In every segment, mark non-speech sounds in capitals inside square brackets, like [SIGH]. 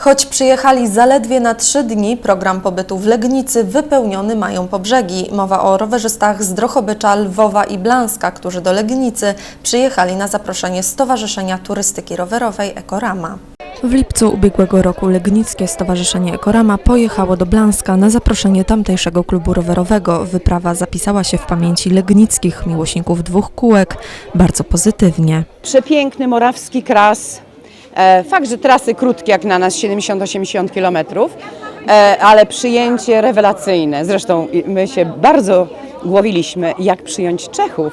Choć przyjechali zaledwie na trzy dni, program pobytu w Legnicy wypełniony mają po brzegi. Mowa o rowerzystach z Drochobycza, Lwowa i Blanska, którzy do Legnicy przyjechali na zaproszenie Stowarzyszenia Turystyki Rowerowej Ekorama. W lipcu ubiegłego roku Legnickie Stowarzyszenie Ekorama pojechało do Blanska na zaproszenie tamtejszego klubu rowerowego. Wyprawa zapisała się w pamięci legnickich miłośników dwóch kółek bardzo pozytywnie. Przepiękny morawski kras. E, fakt, że trasy krótkie jak na nas 70-80 km, e, ale przyjęcie rewelacyjne. Zresztą my się bardzo głowiliśmy, jak przyjąć Czechów,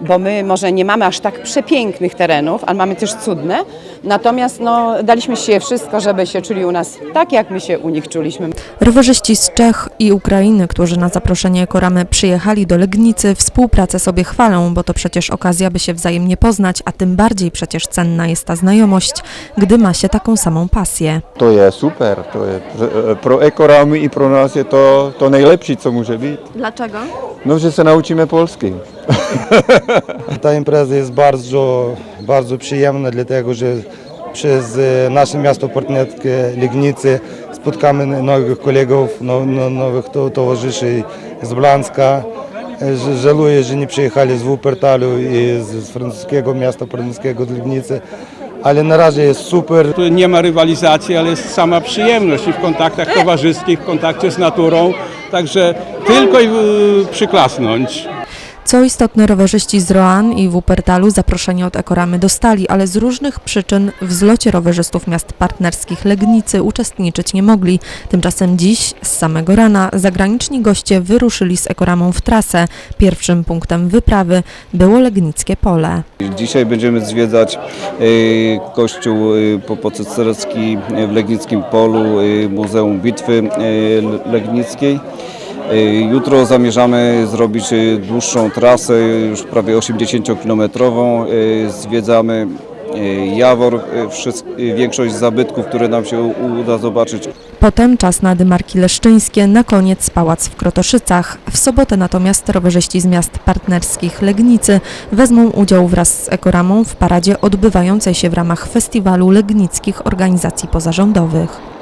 bo my może nie mamy aż tak przepięknych terenów, ale mamy też cudne. Natomiast no, daliśmy się wszystko, żeby się czuli u nas tak, jak my się u nich czuliśmy. Rowerzyści z Czech i Ukrainy, którzy na zaproszenie Ekoramy przyjechali do Legnicy, współpracę sobie chwalą, bo to przecież okazja, by się wzajemnie poznać, a tym bardziej przecież cenna jest ta znajomość, gdy ma się taką samą pasję. To je super, to je e, pro ekoramy i pro nás je to, to nejlepší, co může být. Dlaczego? No, že se naučíme polsky. [LAUGHS] Ta impreza jest bardzo, bardzo przyjemna, dlatego że przez e, nasze miasto partnerskie Legnicy spotkamy nowych kolegów, no, no, nowych to, towarzyszy z Blanska. E, Żałuję, że nie przyjechali z Wuppertalu i z, z francuskiego miasta partnerskiego z Legnicy, ale na razie jest super. Tu nie ma rywalizacji, ale jest sama przyjemność i w kontaktach towarzyskich, w kontakcie z naturą. Także tylko y, przyklasnąć. Co istotne, rowerzyści z Roan i Wuppertalu zaproszenie od Ekoramy dostali, ale z różnych przyczyn w zlocie rowerzystów miast partnerskich Legnicy uczestniczyć nie mogli. Tymczasem dziś, z samego rana, zagraniczni goście wyruszyli z Ekoramą w trasę. Pierwszym punktem wyprawy było Legnickie Pole. Dzisiaj będziemy zwiedzać y, kościół y, popocecerski w Legnickim Polu, y, Muzeum Bitwy Legnickiej. Y, Jutro zamierzamy zrobić y, dłuższą trasę, już prawie 80-kilometrową. Y, Zwiedzamy Jawor, większość zabytków, które nam się uda zobaczyć. Potem czas na Dymarki Leszczyńskie, na koniec pałac w Krotoszycach. W sobotę natomiast rowerzyści z miast partnerskich Legnicy wezmą udział wraz z Ekoramą w paradzie odbywającej się w ramach festiwalu legnickich organizacji pozarządowych.